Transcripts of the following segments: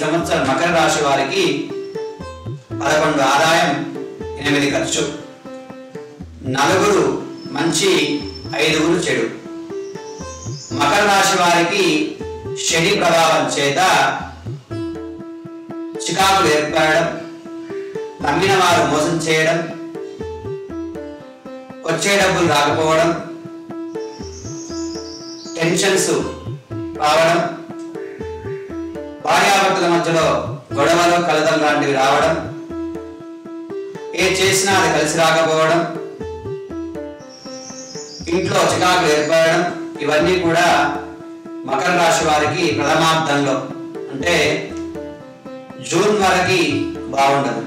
సంవత్సరం మకర రాశి వారికి పదకొండు ఆదాయం ఎనిమిది ఖర్చు. నలుగురు మంచి ఐదుగురు చెడు. మకర రాశి వారికి శని ప్రభావం చేత చికాకులు ఏర్పడడం నమ్మిన వారు మోసం చేయడం వచ్చే డబ్బులు రాకపోవడం టెన్షన్స్ రావడం భార్యాభర్తల మధ్యలో గొడవలు కలదం లాంటివి రావడం ఏ చేసినా అది కలిసి రాకపోవడం ఇంట్లో చికాకులు ఏర్పడడం ఇవన్నీ కూడా మకర రాశి వారికి ప్రథమార్థంలో. అంటే జూన్ వరకు బాగుండదు.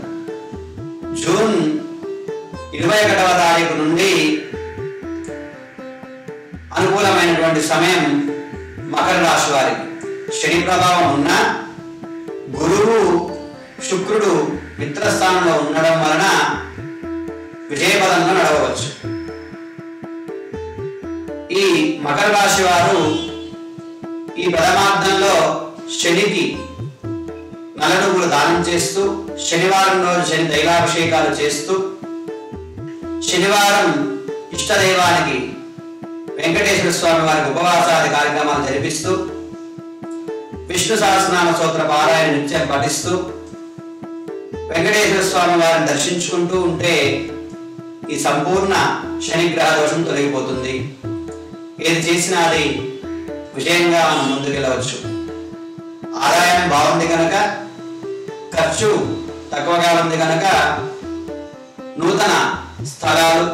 జూన్ ఇరవై ఒకటవ తారీఖు నుండి అనుకూలమైనటువంటి సమయం మకర రాశి వారికి. శని ప్రభావం ఉన్న గురువు శుక్రుడు మిత్రస్థానంలో ఉండడం వలన విజయపదంలో నడవవచ్చు. ఈ మకర రాశి వారు ఈ పదమార్థంలో శనికి నలనుగులు దానం చేస్తూ శనివారం రోజు శని తైలాభిషేకాలు చేస్తూ శనివారం ఇష్టదైవానికి వెంకటేశ్వర స్వామి వారికి ఉపవాసాది కార్యక్రమాలు జరిపిస్తూ విష్ణు సహస్రనామ స్తోత్ర పారాయణ నిత్యం పఠిస్తూ వెంకటేశ్వర స్వామి వారిని దర్శించుకుంటూ ఉంటే ఈ సంపూర్ణ శనిగ్రహ దోషం తొలగిపోతుంది. ఏది చేసినా అది విజయంగా మనం ముందుకెళ్ళవచ్చు ఆదాయం బాగుంది కనుక ఖర్చు తక్కువగా ఉంది కనుక నూతన స్థలాలు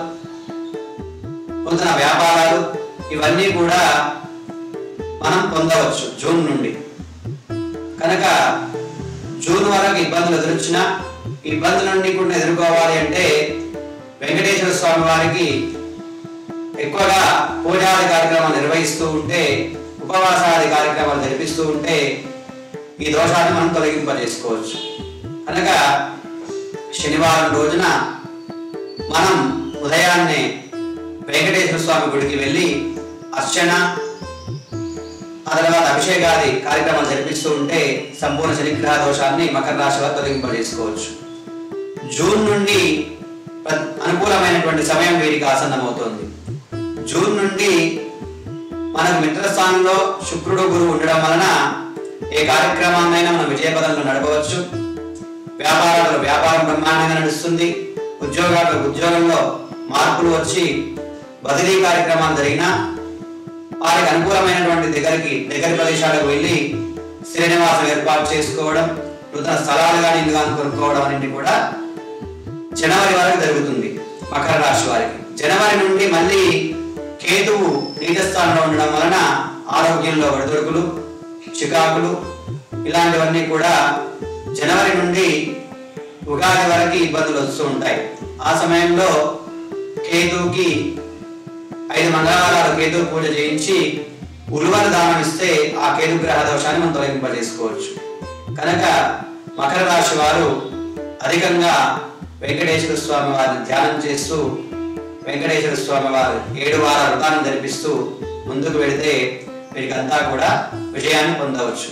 నూతన వ్యాపారాలు ఇవన్నీ కూడా మనం పొందవచ్చు జూన్ నుండి. కనుక జూన్ వరకు ఇబ్బందులు ఎదురొచ్చిన ఇబ్బందుల నుండి కూడా ఎదుర్కోవాలి అంటే వెంకటేశ్వర స్వామి వారికి ఎక్కువగా పూజాది కార్యక్రమాలు నిర్వహిస్తూ ఉంటే ఉపవాసాది కార్యక్రమాలు జరిపిస్తూ ఉంటే ఈ దోషాన్ని మనం తొలగింపజేసుకోవచ్చు. కనుక శనివారం రోజున మనం ఉదయాన్నే వెంకటేశ్వర స్వామి గుడికి వెళ్ళి అర్చన ఆ తర్వాత అభిషేకాది కార్యక్రమాలు జరిపిస్తూ ఉంటే సంపూర్ణ శనిగ్రహ దోషాన్ని మకర రాశి వారు తొలగింపజేసుకోవచ్చు. జూన్ నుండి అనుకూలమైనటువంటి సమయం వీరికి ఆసన్నమవుతోంది. జూన్ నుండి మనకు మిత్రస్థానంలో శుక్రుడు గురువు ఉండడం వలన ఏ కార్యక్రమాన్నైనా మనం విజయపదంలో నడపవచ్చు. వ్యాపారాలలో వ్యాపారం బ్రహ్మాండంగా నడుస్తుంది. ఉద్యోగాలు ఉద్యోగంలో మార్పులు వచ్చి బదిలీ కార్యక్రమాలు జరిగినా వారికి అనుకూలమైనటువంటి దగ్గరికి దగ్గర ప్రదేశాలకు వెళ్ళి శ్రీనివాసం ఏర్పాటు చేసుకోవడం నూతన స్థలాలు కానీ ఇల్లు కానీ కొనుక్కోవడం అనేది కూడా జనవరి వరకు జరుగుతుంది మకర రాశి వారికి. జనవరి నుండి మళ్ళీ కేతువు నీచ స్థానంలో ఉండడం వలన ఆరోగ్యంలో ఒడిదుడుకులు చికాకులు ఇలాంటివన్నీ కూడా జనవరి నుండి ఉగాది వరకు ఇబ్బందులు వస్తూ ఉంటాయి. ఆ సమయంలో కేతువుకి ఐదు మంగళవారాలు కేతు పూజ చేయించి ఉలువలు దానం ఇస్తే ఆ కేతు గ్రహ దోషాన్ని మనం తొలగింపజేసుకోవచ్చు. కనుక మకర రాశి వారు అధికంగా వెంకటేశ్వర స్వామి వారిని ధ్యానం చేస్తూ వెంకటేశ్వర స్వామి వారు ఏడు వారాల వ్రతాన్ని జరిపిస్తూ ముందుకు వెళితే వీరికంతా కూడా విజయాన్ని పొందవచ్చు.